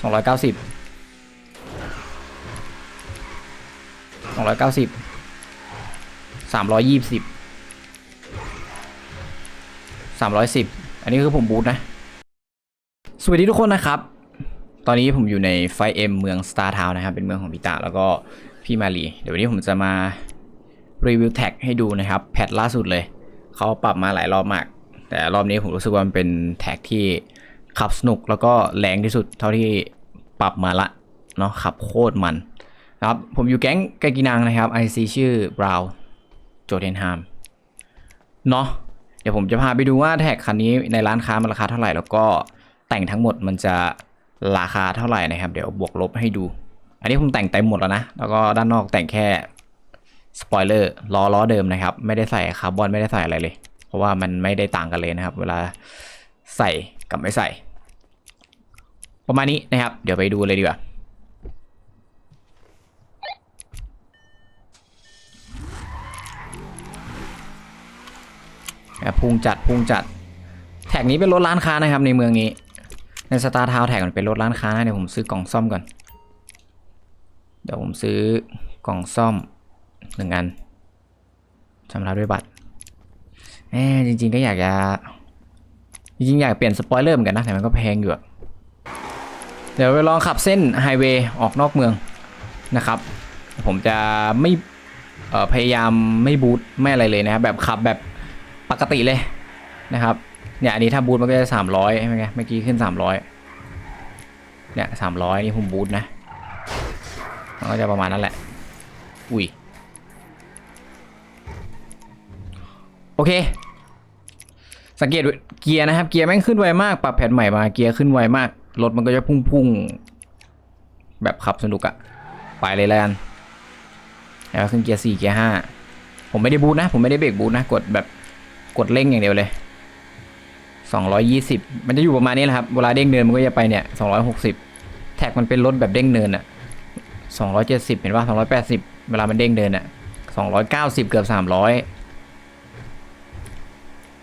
สองร้อยเก้าสิบสองร้อยเก้าสิบสามร้อยยี่สิบสามร้อยสิบอันนี้คือผมบูทนะ สวัสดีทุกคนนะครับ ตอนนี้ผมอยู่ในไฟเอ็มเมืองสตาร์ทาวนะครับ เป็นเมืองของพิตาแล้วก็พี่มารีเดี๋ยววันนี้ผมจะมารีวิวแท็กให้ดูนะครับ แพทล่าสุดเลย เขาปรับมาหลายรอบมาก แต่รอบนี้ผมรู้สึกว่ามันเป็นแท็กที่ ขับสนุกแล้วก็แรงที่สุดเท่าที่ปรับมาละเนาะขับโคตรมันนะครับผมอยู่แก๊งกากินังนะครับ IC ชื่อบราวโจเทนฮามเนาะเดี๋ยวผมจะพาไปดูว่าแท็กคันนี้ในร้านค้ามันราคาเท่าไหร่ แล้วก็แต่งทั้งหมดมันจะราคาเท่าไหร่นะครับ เดี๋ยวบวกลบให้ดู อันนี้ผมแต่งเต็มหมดแล้วนะ แล้วก็ด้านนอกแต่งแค่สปอยเลอร์ล้อล้อเดิมนะครับ ไม่ได้ใส่คาร์บอนไม่ได้ใส่อะไรเลย เพราะว่ามันไม่ได้ต่างกันเลยนะครับ เวลาใส่กับไม่ใส่ ประมาณนี้นะครับ เดี๋ยวไปดูเลยดีกว่าแบบพุ่งจัดพุ่งจัด แท็กนี้เป็นรถร้านค้านะครับ ในเมืองนี้ ในสตาร์ทาวแท็กมันเป็นรถร้านค้านะเดี๋ยวผมซื้อกล่องซ่อมก่อน เดี๋ยวผมซื้อกล่องซ่อมหนึ่งอันชำระด้วยบัตรแหมจริง ๆ ก็อยากจะจริงๆอยากเปลี่ยนสปอยเลอร์เหมือนกันนะแต่มันก็แพงอยู่อะ เดี๋ยวไปลองขับเส้นไฮเวย์ออกนอกเมืองนะครับ ผมจะไม่พยายามไม่บูทไม่อะไรเลยนะครับ แบบขับแบบปกติเลยนะครับเนี่ยอันนี้ถ้าบูทมันก็จะสามร้อยใช่ไหมเมื่อกี้ขึ้นสามร้อยเนี่ยสามร้อยนี่ผมบูทนะมันก็จะประมาณนั้นแหละ อุ้ย โอเค สังเกตเกียร์นะครับ เกียร์แม่งขึ้นไวมาก ปรับแผ่นใหม่มา เกียร์ขึ้นไวมาก รถมันก็จะพุ่งๆ แบบขับสนุกอะไปเลยแล้วกันแล้วขึ้นเกียร์สี่เกียร์ห้าผมไม่ได้บูทนะ ผมไม่ได้เบรกบูทนะ กดแบบกดเร่งอย่างเดียวเลยสองร้อยยี่สิบมันจะอยู่ประมาณนี้แหละครับ เวลาเด้งเนินมันก็จะไปเนี่ยสองร้อยหกสิบแท็กมันเป็นรถแบบเด้งเนินอะสองร้อยเจ็ดสิบเห็นป่ะสองร้อยแปดสิบเวลามันเด้งเดินอะสองร้อยเก้าสิบเกือบสามร้อย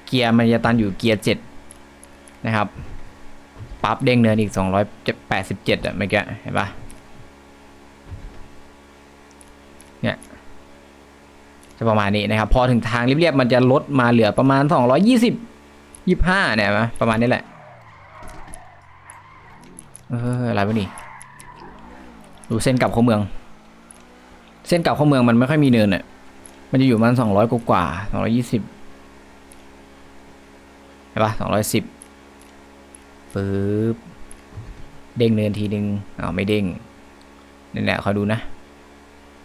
เกียร์มันจะตันอยู่เกียร์เจ็ดนะครับ ปั๊บเด้งเนินอีกสองร้อยแปดสิบเจ็ดอะเมื่อกี้เห็นป่ะเนี่ยจะประมาณนี้นะครับ พอถึงทางเรียบๆมันจะลดมาเหลือประมาณสองร้อยยี่สิบยี่ห้าเนี่ยนะประมาณนี้แหละ เอออะไรวะนี่ ดูเส้นกลับเข้าเมือง เส้นกลับเข้าเมืองมันไม่ค่อยมีเนินอะมันจะอยู่ประมันสองร้อยกว่าสองร้อยี่สิบเห็นปะสองร้อยสิบ ปึ๊บเด้งเนินทีนึงอ้าวไม่เด้งนี่แหละคอยดูนะ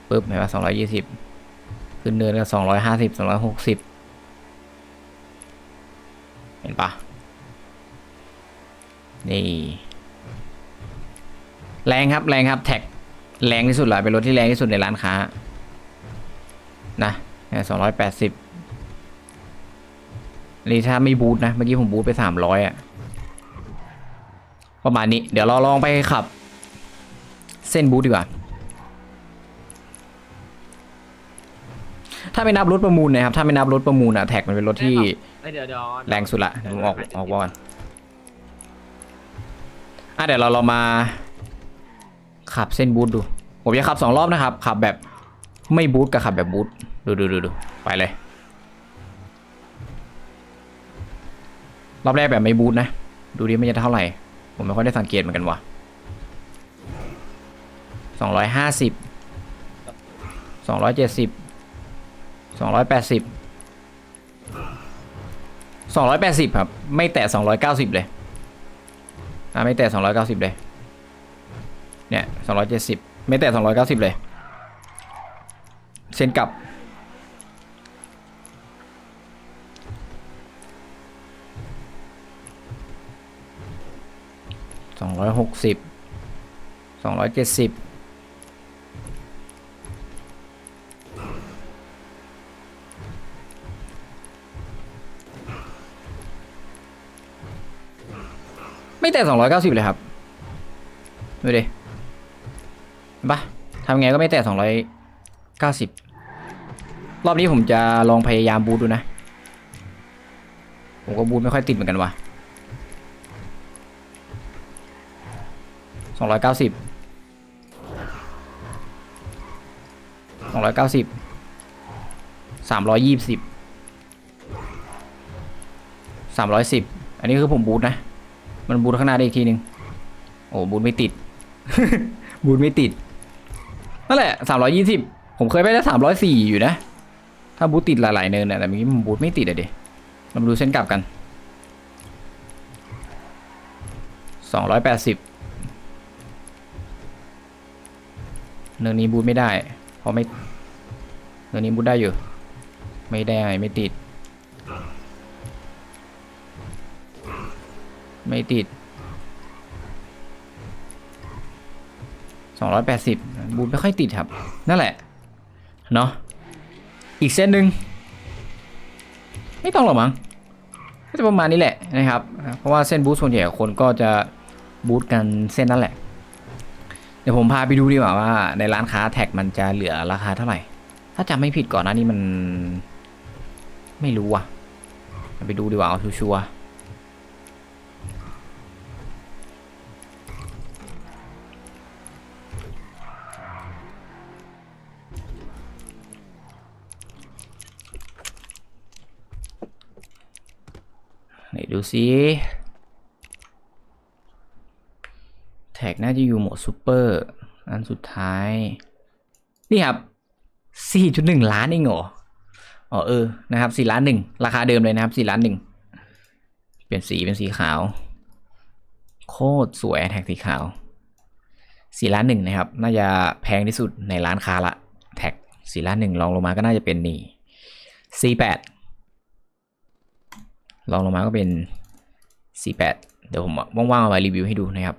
ปึ๊บเห็นปะสองร้อยยี่สิบขึ้นเนินก็สองร้อยห้าสิบสองร้อยหกสิบเห็นปะนี่ แรงครับแรงครับแท็กแรงที่สุดเลยเป็นรถที่แรงที่สุดในร้านค้า นะสองร้อยแปดสิบนี่ถ้าไม่บูทนะ เมื่อกี้ผมบูทไปสามร้อยอะ ประมาณนี้ เดี๋ยวเราลองไปขับ เส้นบูทดีกว่า ถ้าไม่นับรถประมูลนะครับ ถ้าไม่นับรถประมูลอะแท็กมันเป็นรถที่เอ้ยเดี๋ยวเดี๋ยวแรงสุดละเดี๋ยวผมออกออกบอลอะเดี๋ยวเราเรามา ขับเส้นบูทดู ผมจะขับสองรอบนะครับ ขับแบบไม่บูทกับขับแบบบูทดูดูดูดูไปเลย รอบแรกแบบไม่บูทนะ ดูดิมันจะเท่าไหร่ ผมไม่ค่อยได้สังเกตเหมือนกันว่ะสองร้อยห้าสิบสองร้อยเจ็ดสิบสองร้อยแปดสิบสองร้อยแปดสิบครับ ไม่แตะสองร้อยเก้าสิบเลยอ่าไม่แตะสองร้อยเก้าสิบเลย เนี่ยสองร้อยเจ็ดสิบไม่แตะสองร้อยเก้าสิบเลย เส้นกลับ องร้อยหกสิบสองร้อยเจ็ดสิบไม่แต่สองร้อยเก้าสิบเลยครับ ดูดิเห็นปะทำไงก็ไม่แต่สองร้อยเก้าสิบรอบนี้ผมจะลองพยายามบูทดูนะ ผมก็บูทไม่ค่อยติดเหมือนกันว่ะ สองร้อยเก้าสิบสองร้อยเก้าสิบสามร้อยยี่สิบสามร้อยสิบอันนี้คือผมบูทนะ มันบูทข้างหน้าได้อีกทีหนึ่งโอ้บูทไม่ติด บูทไม่ติด นั่นแหละสามร้อยยี่สิบผมเคยไปได้สามร้อยสี่อยู่นะ ถ้าบูทติดหลายๆเนินน่ะแต่เมื่อกี้มันบูทไม่ติดอะเดเรามาดูเส้นกลับกันสองร้อยแปดสิบ เนินนี้บูทไม่ได้เพราะไม่เนินนี้บูทได้อยู่ ไม่ได้ไม่ติด ไม่ติดสองร้อยแปดสิบบูทไม่ค่อยติดครับ นั่นแหละ เนาะอีกเส้นหนึ่งไม่ต้องหรอกมั้งก็จะประมาณนี้แหละนะครับ เพราะว่าเส้นบูทส่วนใหญ่คนก็จะบูทกันเส้นนั่นแหละ เดี๋ยวผมพาไปดูดีกว่าว่า ในร้านค้าแท็กมันจะเหลือราคาเท่าไหร่ ถ้าจำไม่ผิดก่อนหน้านี้มัน ไม่รู้อะ ไปดูดีกว่าเอาชัวร์ๆไหนดูซิแท็ก น่าจะอยู่โหมดซูเปอร์อันสุดท้าย นี่ครับ 4.1 ล้านเองเหรออ๋อเออนะครับ4ล้านหนึ่งราคาเดิมเลยนะครับ4ล้านหนึ่งเปลี่ยนสีเป็นสีขาว โคตรสวยแท็กสีขาว4ล้านหนึ่งนะครับ น่าจะแพงที่สุดในร้านค้าละแท็ก4ล้านหนึ่งลองลงมาก็น่าจะเป็นนี่ C8 ลองลงมาก็เป็น C8 เดี๋ยวผมว่างๆเอามารีวิวให้ดูนะครับ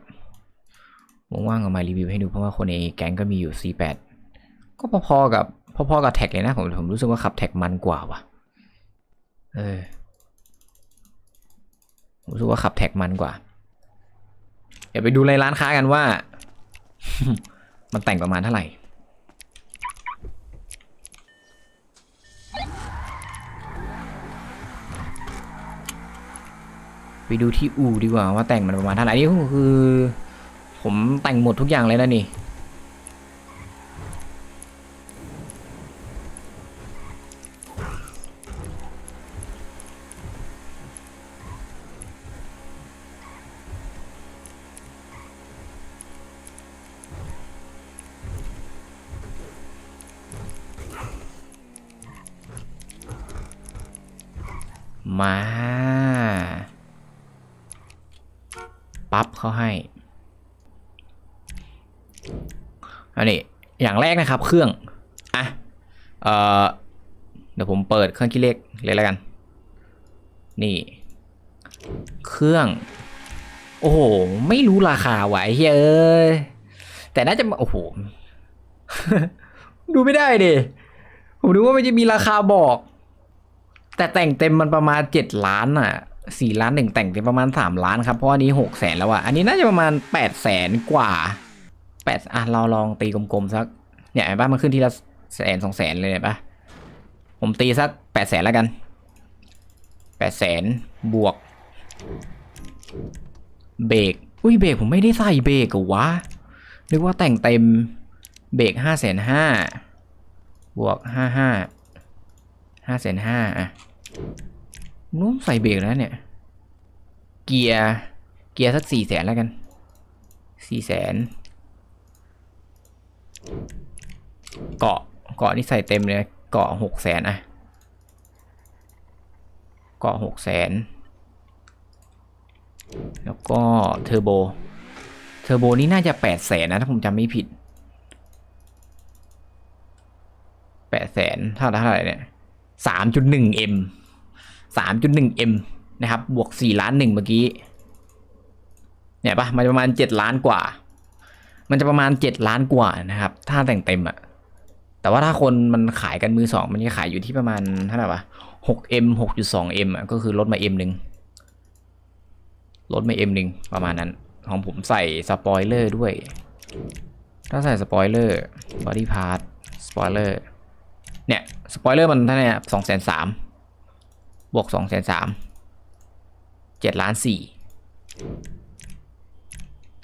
ว่างๆเอามารีวิวให้ดูเพราะว่าคนในแก๊งก็มีอยู่ C8 ก็พอๆกับพอๆกับแท็กเลยนะผมผมรู้สึกว่าขับแท็กมันกว่าว่ะ เออผมรู้สึกว่าขับแท็กมันกว่า เดี๋ยวไปดูในร้านค้ากันว่า มันแต่งประมาณเท่าไหร่ไปดูที่อู่ดีกว่าว่าแต่งมันประมาณเท่าไหร่นี่คือ ผมแต่งหมดทุกอย่างเลยนะนี่ มา ปั๊บเขาให้ อันนี้อย่างแรกนะครับเครื่องอะเอ่อเดี๋ยวผมเปิดเครื่องคิดเลขเลยแล้วกัน นี่ เครื่อง โอ้โห ไม่รู้ราคาไว้เฮ้ยแต่น่าจะโอ้โห ดูไม่ได้ดิผมนึกว่ามันจะมีราคาบอก แต่แต่งเต็มมันประมาณเจ็ดล้านอะสี่ล้านหนึ่งแต่งเต็มประมาณสามล้านครับเพราะอันนี้หกแสนแล้วอะอันนี้น่าจะประมาณแปดแสนกว่า แปดอะเราลองตีกลมๆสักเนี่ยเห็นปะมันขึ้นทีละแสนสองแสนเลยเห็นปะผมตีสักแปดแสนแล้วกันแปดแสนบวก เบรกอุ้ยเบรกผมไม่ได้ใส่เบรกหรอวะนึกว่าแต่งเต็มเบรกห้าแสนห้าบวกห้าห้าห้าแสนห้าอะนู้มใส่เบรกแล้วเนี่ย เกียร์เกียร์สักสี่แสนแล้วกันสี่แสน เกาะเกาะนี่ใส่เต็มเลยเกาะหกแสนอะเกาะหกแสนแล้วก็เทอร์โบ เทอร์โบนี่น่าจะแปดแสนนะ ถ้าผมจำไม่ผิดแปดแสนเท่าเท่าไหร่เนี่ยสามจุดหนึ่งเอ็มสามจุดหนึ่งเอ็มนะครับ บวกสี่ล้านหนึ่งเมื่อกี้ เนี่ยปะมันประมาณเจ็ดล้านกว่า มันจะประมาณเจ็ดล้านกว่านะครับ ถ้าแต่งเต็มอะแต่ว่าถ้าคนมันขายกันมือสองมันจะขายอยู่ที่ประมาณเท่าไหร่วะหกเอ็มหกจุดสองเอ็มอะก็คือลดมาเอ็มหนึ่งลดมาเอ็มหนึ่งประมาณนั้น ของผมใส่สปอยเลอร์ด้วย ถ้าใส่สปอยเลอร์บอดี้พาร์ทสปอยเลอร์เนี่ยสปอยเลอร์มันเท่าไหร่สองแสนสามบวกสองแสนสามเจ็ดล้านสี่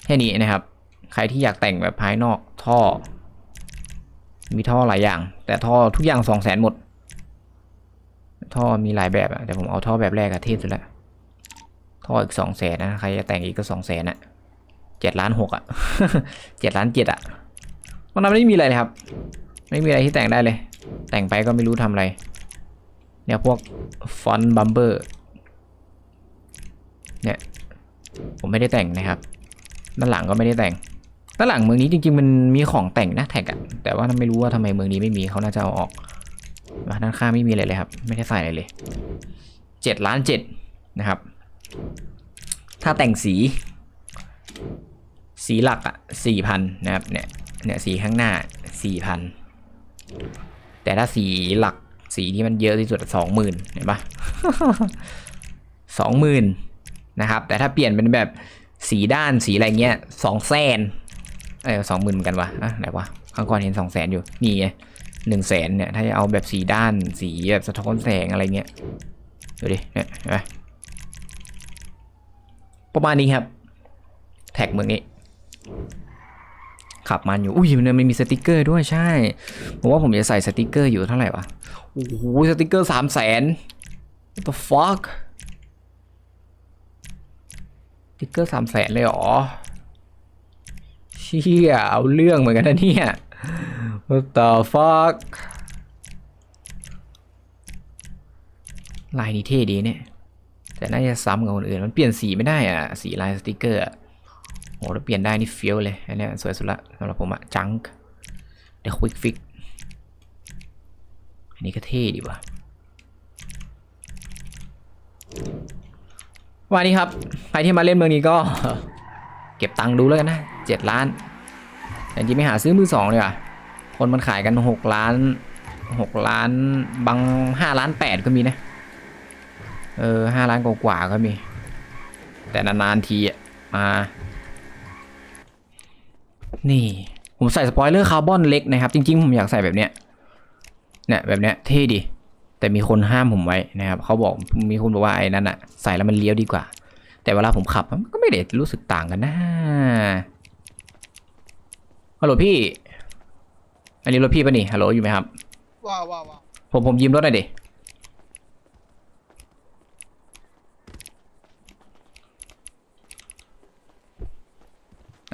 แค่นี้นะครับ ใครที่อยากแต่งแบบภายนอกท่อ มีท่อหลายอย่าง แต่ท่อทุกอย่างสองแสนหมด ท่อมีหลายแบบอะแต่ผมเอาท่อแบบแรกอะเทพสุดละท่ออีกสองแสนนะใครจะแต่งอีกก็สองแสนอะเจ็ดล้านหกอะเจ็ดล้านเจ็ดอะตรงนั้นไม่มีอะไรเลยครับ ไม่มีอะไรที่แต่งได้เลย แต่งไปก็ไม่รู้ทำอะไร เนี่ยพวกฟอนต์บัมเบอร์เนี่ยผมไม่ได้แต่งนะครับ ด้านหลังก็ไม่ได้แต่ง ด้านหลังเมืองนี้จริงๆ มันมีของแต่งนะแท็กอะแต่ว่าไม่รู้ว่าทำไมเมืองนี้ไม่มีเขาน่าจะเอาออกมาด้านข้างไม่มีอะไรเลยครับ ไม่ได้ใส่อะไรเลยเจ็ดล้านเจ็ดนะครับ ถ้าแต่งสี สีหลักอะสี่พันนะครับเนี่ยเนี่ยสีข้างหน้าสี่พันแต่ถ้าสีหลักสีที่มันเยอะที่สุดสองหมื่นเห็นปะสองหมื่นนะครับ แต่ถ้าเปลี่ยนเป็นแบบสีด้านสีอะไรเงี้ยสองแสน เออสองหมื่นเหมือนกันวะอะไหนวะข้างก่อนเห็นสองแสนอยู่นี่ไงหนึ่งแสนเนี่ยถ้าจะเอาแบบสีด้านสีแบบสะท้อนแสงอะไรเงี้ยดูดิเนี่ยเห็นปะประมาณนี้ครับ แท็กเมืองนี้ ขับมันอยู่ อุ้ยมันมันมีสติกเกอร์ด้วยใช่ผมว่าผมจะใส่สติกเกอร์อยู่เท่าไหร่วะโอ้โหสติกเกอร์สามแสน what the fuck สติกเกอร์สามแสนเลยเหรอ เชี่ยเอาเรื่องเหมือนกันนะเนี่ย what the fuck ลายนี้เท่ดีเนี่ย แต่น่าจะซ้ำกับคนอื่น มันเปลี่ยนสีไม่ได้อะ สีลายสติกเกอร์อะโหถ้าเปลี่ยนได้นี่เฟี้ยวเลย อันนี้สวยสุดละสำหรับผมอะจังเดี๋ยวควิกฟิก อันนี้ก็เท่ดีว่ะวันนี้ครับ ใครที่มาเล่นเมืองนี้ก็ เก็บตังค์ดูแล้วกันนะเจ็ดล้านแต่จริงไม่หาซื้อมือสองเลยอะคนมันขายกันหกล้านหกล้านบางห้าล้านแปดก็มีนะ เออห้าล้านกว่าก็มี แต่นานๆทีอะมานี่ผมใส่สปอยเลอร์คาร์บอนเล็กนะครับ จริงๆ ผมอยากใส่แบบเนี้ยเนี่ยแบบเนี้ยเท่ดี แต่มีคนห้ามผมไว้นะครับเขาบอกมีคนบอกว่าไอ้นั่นอะใส่แล้วมันเลี้ยวดีกว่า แต่เวลาผมขับมันก็ไม่ได้รู้สึกต่างกันนะฮัลโหลพี่ อันนี้รถพี่ปะนี่ฮัลโหลอยู่ไหมครับว้าวว้าวว้าวผมผมยืมรถหน่อยดิ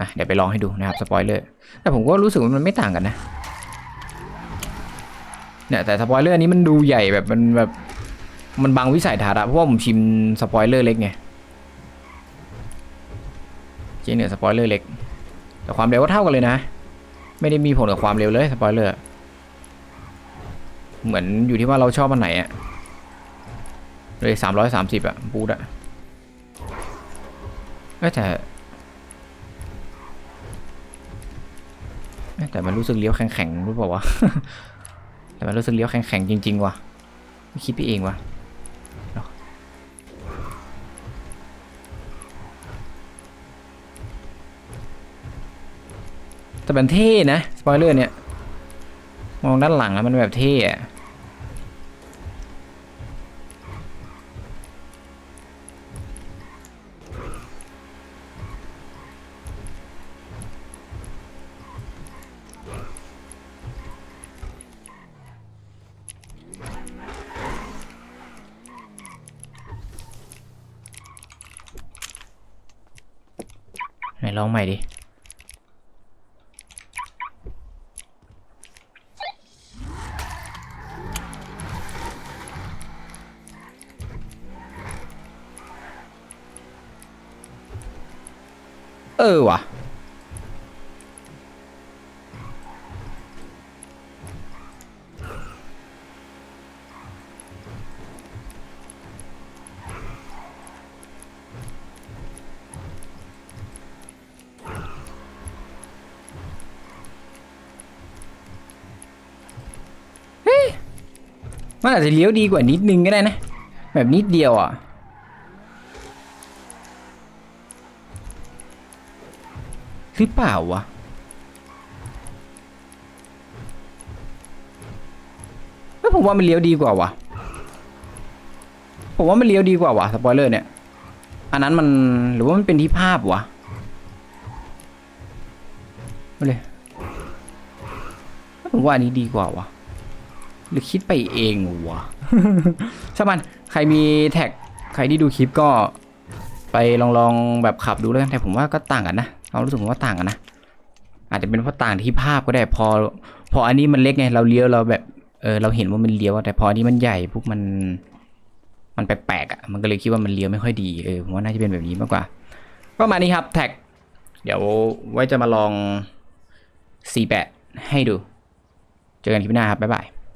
อะเดี๋ยวไปลองให้ดูนะครับสปอยเลอร์แต่ผมก็รู้สึกว่ามันไม่ต่างกันนะเนี่ยแต่สปอยเลอร์นี้มันดูใหญ่แบบมันแบบมันบังวิสัยทัศน์อะเพราะว่าผมชิมสปอยเลอร์เล็กไง จริงเนี่ยสปอยเลอร์เล็ก แต่ความเร็วก็เท่ากันเลยนะ ไม่ได้มีผลกับความเร็วเลยสปอยเลอร์ เหมือนอยู่ที่ว่าเราชอบอันไหนอะเลยสามร้อยสามสิบอะบูทอะแต่แต่มันรู้สึกเลี้ยวแข็งๆรู้เปล่าวะ แต่มันรู้สึกเลี้ยวแข็งๆจริงๆว่ะ คิดไปเองว่ะ แต่มันเท่นะ สปอยเลอร์เนี่ย มองด้านหลังแล้วมันแบบเท่อะไหนลองใหม่ดิ ออว่ะเฮ้มันอาจจะเลี้ยวดีกว่านิดนึงก็ได้นะ แบบนิดเดียวอะ หรือเปล่าวะ แล้วผมว่ามันเลี้ยวดีกว่าวะผมว่ามันเลี้ยวดีกว่าวะสปอยเลอร์เนี่ย อันนั้นมันหรือว่ามันเป็นที่ภาพวะมาเลยผมว่าอันนี้ดีกว่าวะหรือคิดไปเองวะช่างมันใครมีแท็ก ใครที่ดูคลิปก็ไปลองลองแบบขับดูแล้วกันแต่ผมว่าก็ต่างกันนะ ควารู้สึกผมว่าต่างกันนะ อาจจะเป็นเพราะต่างที่ภาพก็ได้พอ พออันนี้มันเล็กไงเราเลี้ยวเราแบบเออเราเห็นว่ามันเลี้ยว แต่พออันนี้มันใหญ่ปุ๊บมัน มันแปลกๆอะมันก็เลยคิดว่ามันเลี้ยวไม่ค่อยดีเออผมว่าน่าจะเป็นแบบนี้มากกว่าก็มานี้ครับแท็ก เดี๋ยวไว้จะมาลอง48ให้ดู เจอกันคลิปหน้าครับบ๊ายบาย